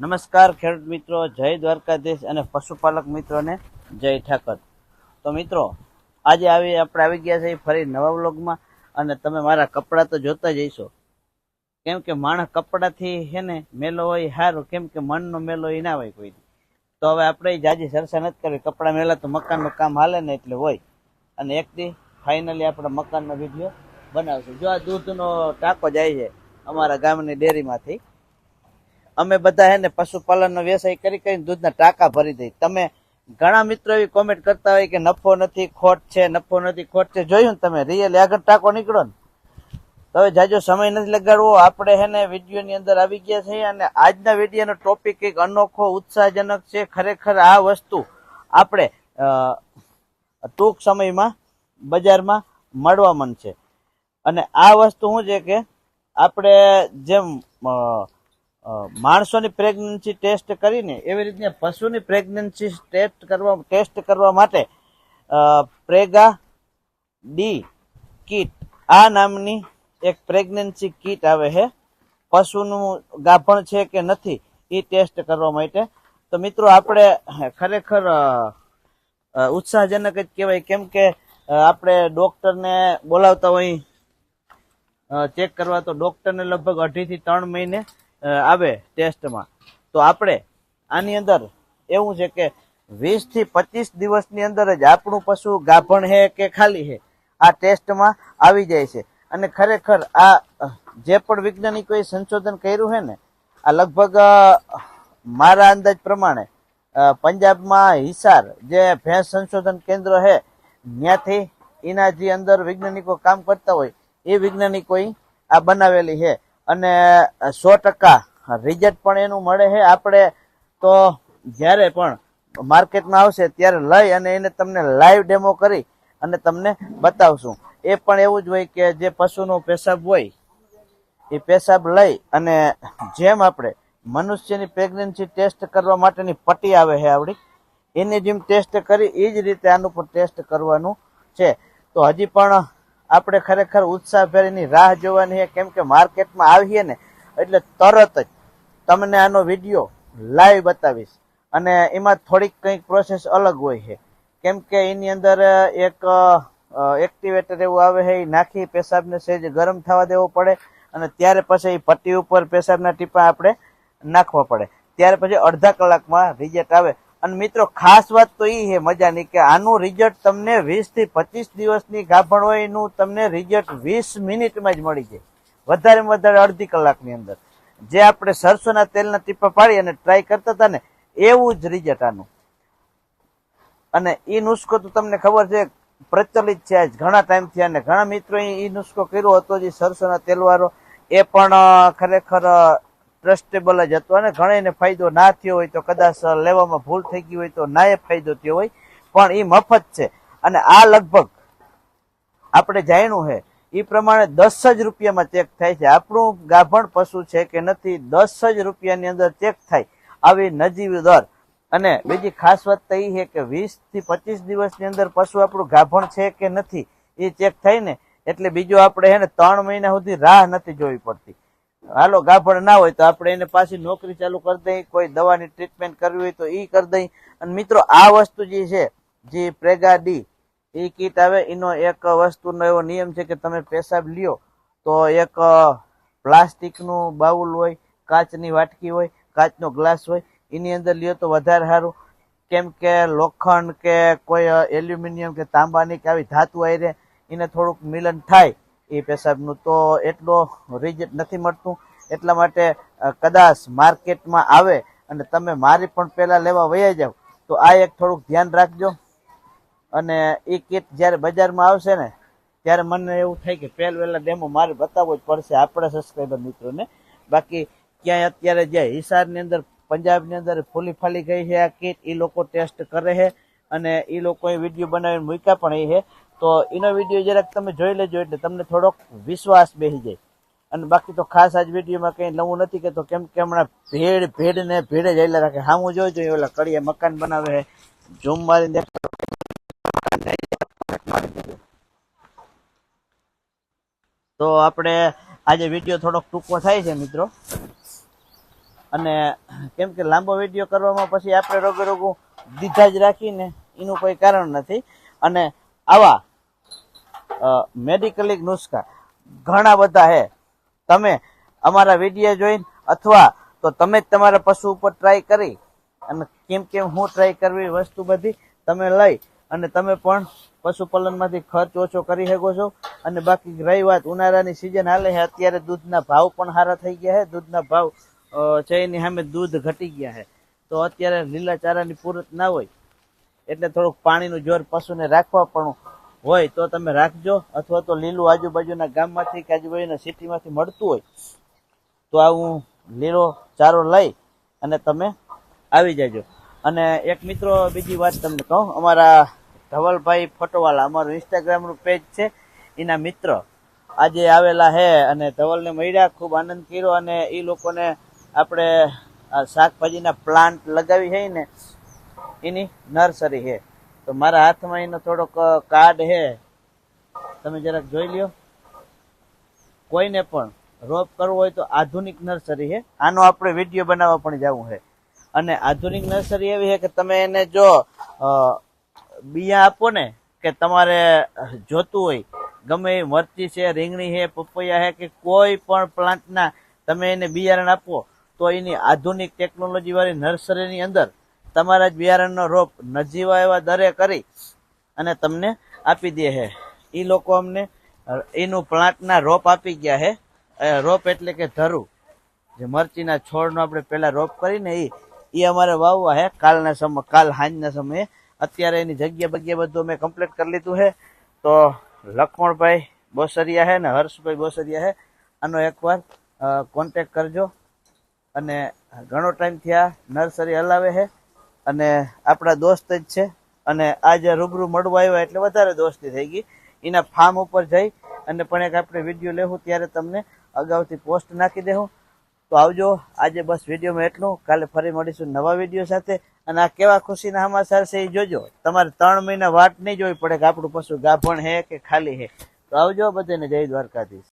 નમસ્કાર ખેડૂત મિત્રો, જય દ્વારકાધીશ અને પશુપાલક મિત્રોને જય ઠાકર. તો મિત્રો, આજે આવી આપણે આવી ગયા છે ફરી નવા વ્લોગમાં અને તમે મારા કપડાં તો જોતા જઈશો કેમ કે માણસ કપડાથી છે ને મેલો હોય સારું કેમ કે મનનો મેલો એ ના હોય કોઈ તો હવે આપણે જાજી સરસા નથી કરવી કપડાં મેલા તો મકાનનું કામ હાલે ને એટલે હોય. અને એકથી ફાઇનલી આપણે મકાનનો વીડિયો બનાવશું. જો આ દૂધનો ટાંકો જાય છે અમારા ગામની ડેરીમાંથી અમે બધા હે ને પશુપાલનનો વ્યવસાય કરી કરીને દૂધના ટાંકા ભરી દઈ. તમે ઘણા મિત્રો એવી કોમેન્ટ કરતા હોય કે નફો નથી, ખોટ છે, નફો નથી, ખોટ છે. જોયું ને તમે? રિયલી આગળ ટાંકો નીકળો ને? તો હવે જાજો સમય નથી લગાડવો. આપણે હે ને વિડીયોની અંદર આવી ગયા છે અને આજના વિડીયોનો ટોપિક એક અનોખો, ઉત્સાહજનક છે. ખરેખર આ વસ્તુ આપણે ટૂંક સમયમાં બજારમાં મળવા મન છે. અને આ વસ્તુ શું છે કે આપણે જેમ માણસોની પ્રેગ્નન્સી ટેસ્ટ કરીને એવી રીતના પશુની પ્રેગ્નન્સી ટેસ્ટ કરવા ટેસ્ટ કરવા માટે પ્રેગા ડી કીટ આ નામની એક પ્રેગ્નન્સી કીટ આવે છે. પશુનું ગાભણ છે કે નથી એ ટેસ્ટ કરવા માટે. તો મિત્રો, આપણે ખરેખર ઉત્સાહજનક જ કહેવાય. કેમ કે આપણે ડૉક્ટરને બોલાવતા હોય ચેક કરવા, તો ડોક્ટરને લગભગ અઢીથી ત્રણ મહિને આવે ટેસ્ટમાં. તો આપણે આની અંદર એવું છે કે વીસથી પચીસ દિવસની અંદર જ આપણું પશુ ગાભણ છે કે ખાલી છે આ ટેસ્ટમાં આવી જાય છે. અને ખરેખર આ જે પણ વૈજ્ઞાનિકોએ સંશોધન કર્યું છે ને, આ લગભગ મારા અંદાજ પ્રમાણે પંજાબમાં હિસાર જે ભેંસ સંશોધન કેન્દ્ર છે ત્યાંથી એના જે અંદર વૈજ્ઞાનિકો કામ કરતા હોય, એ વૈજ્ઞાનિકોએ આ બનાવેલી છે અને સો ટકા રિઝલ્ટ પણ એનું મળે છે. આપણે તો જ્યારે પણ માર્કેટમાં આવશે ત્યારે લઈ અને એને તમને લાઈવ ડેમો કરી અને તમને બતાવશું. એ પણ એવું જ હોય કે જે પશુનો પેશાબ હોય, એ પેશાબ લઈ અને જેમ આપણે મનુષ્યની પ્રેગ્નન્સી ટેસ્ટ કરવા માટેની પટ્ટી આવે છે આવડી એની જેમ ટેસ્ટ કરી એ જ રીતે આનું પણ ટેસ્ટ કરવાનું છે. તો હજી પણ આપણે ખરેખર ઉત્સાહભેરની રાહ જોવાની છે. કેમ કે માર્કેટમાં આવીએ ને, એટલે તરત જ તમને આનો વીડિયો લાઈવ બતાવીશ. અને એમાં થોડીક કંઈક પ્રોસેસ અલગ હોય છે. કેમ કે એની અંદર એક એક્ટિવેટર એવું આવે છે, એ નાખી પેશાબને સહેજ ગરમ થવા દેવો પડે અને ત્યારે પછી એ પટ્ટી ઉપર પેશાબના ટીપા આપણે નાખવા પડે. ત્યારે પછી અડધા કલાકમાં રિઝલ્ટ આવે. અને મિત્રો, ખાસ વાત તો એ છે મજાની કે આનું રિઝલ્ટ તમને વીસથી પચીસ દિવસની ગાભણ હોય એનું તમને રિઝલ્ટ વીસ મિનિટમાં જ મળી જાય. વધારેમાં વધારે અડધી કલાકની અંદર. જે આપણે સરસોના તેલના ટીપા પાડી અને ટ્રાય કરતા હતા ને, એવું જ રિઝલ્ટ આનું. અને એ નુસ્ખો તો તમને ખબર છે, પ્રચલિત છે આજ ઘણા ટાઈમથી અને ઘણા મિત્રો એ નુસ્ખો કર્યો હતો, જે સરસોના તેલવાળો. એ પણ ખરેખર ટ્રસ્ટેબલ જ હતો અને ઘણાને ફાયદો ના થયો હોય તો કદાચ લેવામાં ભૂલ થઈ ગઈ હોય તો ના એ ફાયદો થયો હોય. પણ એ મફત છે. અને આ લગભગ આપણે જાણ્યું છે એ પ્રમાણે દસ જ રૂપિયામાં ચેક થાય છે. આપણું ગાભણ પશુ છે કે નથી, દસ જ રૂપિયાની અંદર ચેક થાય આવી નજીવી દર. અને બીજી ખાસ વાત તો એ છે કે વીસથી પચીસ દિવસની અંદર પશુ આપણું ગાભણ છે કે નથી એ ચેક થાય ને. એટલે બીજું આપણે હે ને ત્રણ મહિના સુધી રાહ નથી જોવી પડતી. હાલો, ગાભણ ના હોય તો આપણે એને પાછી નોકરી ચાલુ કરી દઈ, કોઈ દવાની ટ્રીટમેન્ટ કરવી હોય તો એ કરી દઈ. અને મિત્રો, આ વસ્તુ જે છે, જે પ્રેગા ડી એ કીટ આવે, એનો એક વસ્તુનો એવો નિયમ છે કે તમે પેશાબ લ્યો તો એક પ્લાસ્ટિકનું બાઉલ હોય, કાચની વાટકી હોય, કાચનો ગ્લાસ હોય, એની અંદર લ્યો તો વધારે સારું. કેમ કે લોખંડ કે કોઈ એલ્યુમિનિયમ કે તાંબાની કે આવી ધાતુ આયરે, એને થોડુંક મિલન થાય. એ પેશાબનું તો એટલો રિઝલ્ટ નથી મળતું. એટલા માટે કદાચ માર્કેટમાં આવે અને તમે મારી પણ પહેલાં લેવા વયા જાઓ તો આ એક થોડુંક ધ્યાન રાખજો. અને એ કીટ જ્યારે બજારમાં આવશે ને, ત્યારે મને એવું થાય કે પહેલ વહેલા ડેમો મારે બતાવવો જ પડશે આપણા સબસ્ક્રાઈબર મિત્રોને. બાકી ક્યાંય અત્યારે જે હિસારની અંદર, પંજાબની અંદર ફૂલી ફાલી ગઈ છે આ કીટ એ લોકો ટેસ્ટ કરે છે. અને એ લોકોએ વીડિયો બનાવીને મૂક્યા પણ એ છે. તો એનો વીડિયો જરાક તમે જોઈ લેજો એટલે તમને થોડોક વિશ્વાસ બેસી જાય. અને બાકી તો ખાસ આજ વિડીયોમાં કંઈ નવું નથી કે તો કેમ કે હમણાં ભેડ ભેડ ને ભેડે જ આયલા રાખે. હામું જોઈ જોઈએ ઓલા કડિયા મકાન બનાવે છે ઝૂમ મારીને તો આપણે આજે વીડિયો થોડોક ટૂંકો થાય છે મિત્રો. અને કેમ કે લાંબો વીડિયો કરવામાં પછી આપણે રોગે રોગું દીધા જ રાખીને એનું કોઈ કારણ નથી. અને આવા મેડિકલી નુસ્ખા. ઘણા બધા છે તમે અમારા વીડિયો જોઈને અથવા તો તમે જ તમારા પશુ ઉપર ટ્રાય કરી અને કેમ કેમ હું ટ્રાય કરવી વસ્તુ બધી તમે લઈ અને તમે પણ પશુપાલનમાંથી ખર્ચ ઓછો કરી શકો છો. અને બાકી રહી વાત ઉનાળાની સિઝન હાલે છે અત્યારે દૂધના ભાવ પણ સારા થઈ ગયા છે દૂધના ભાવ છે સામે દૂધ ઘટી ગયા છે તો અત્યારે લીલા ચારાની પૂરત ના હોય. એટલે થોડુંક પાણીનું જોર પશુને રાખવા પણ હોય તો તમે રાખજો, અથવા તો લીલું આજુબાજુના ગામમાંથી કે આજુબાજુના સિટીમાંથી મળતું હોય, તો આવું લીલો ચારો લઈ અને તમે આવી જાજો. અને એક મિત્રો બીજી વાત તમને કહું, અમારા ધવલભાઈ ફોટોવાલા, અમારું ઇન્સ્ટાગ્રામનું પેજ છે, એના મિત્ર. આજે આવેલા હે અને ધવલને મળ્યા, ખૂબ આનંદ કર્યો અને એ લોકોને આપણે શાકભાજીના પ્લાન્ટ લગાવી છે ને, એની નર્સરી છે તો મારા હાથમાં એનો થોડોક કાર્ડ છે. તમે જરાક જોઈ લ્યો. કોઈને પણ રોપ કરવો હોય તો આધુનિક નર્સરી હે આનો આપણે વીડિયો બનાવવા પણ જવું હે અને આધુનિક નર્સરી એવી છે કે તમે એને જો બિયા આપો ને, કે તમારે જોતું હોય, ગમે એ મરચી છે, રીંગણી છે, પપૈયા છે, કે કોઈ પણ પ્લાન્ટના તમે એને બિયારણ આપો, તો એની આધુનિક ટેકનોલોજી વાળી નર્સરીની અંદર તમારા જ બિયારણનો રોપ નજીવા એવા દરે કરી અને તમને આપી દે છે એ લોકો અમને, એનું પ્લાન્ટના રોપ આપી ગયા છે રોપ એટલે કે ધરું. જે મરચીના છોડનો આપણે પહેલાં રોપ કરીને એ એ અમારે વાવવા હે. કાલના સમય, કાલ સાંજના સમયે. અત્યારે એની જગ્યા બગ્યા બધું અમે કમ્પ્લીટ કરી લીધું છે તો લક્ષ્મણભાઈ બોસરિયા છે ને હર્ષભાઈ બોસરિયા છે આનો એકવાર કોન્ટેક કરજો. અને ઘણો ટાઈમ થયા, નર્સરી હલાવે છે અને આપણા દોસ્ત જ છે. અને આજે રૂબરૂ મળવા આવ્યા એટલે વધારે દોસ્તી થઈ ગઈ. એના ફાર્મ ઉપર જઈ અને પણ એક આપણે વીડિયો લેવું ત્યારે તમને અગાઉથી પોસ્ટ નાખી દેવું તો આવજો, આજે બસ વિડીયોમાં એટલું. કાલે ફરી મળીશું નવા વીડિયો સાથે. અને આ કેવા ખુશીના સમાચાર છે એ જોજો. તમારે ત્રણ મહિના વાટ નહીં જોવી પડે કે આપણું પશુ ગાભણ હે કે ખાલી હે. તો આવજો બધાને જય દ્વારકાધીશ.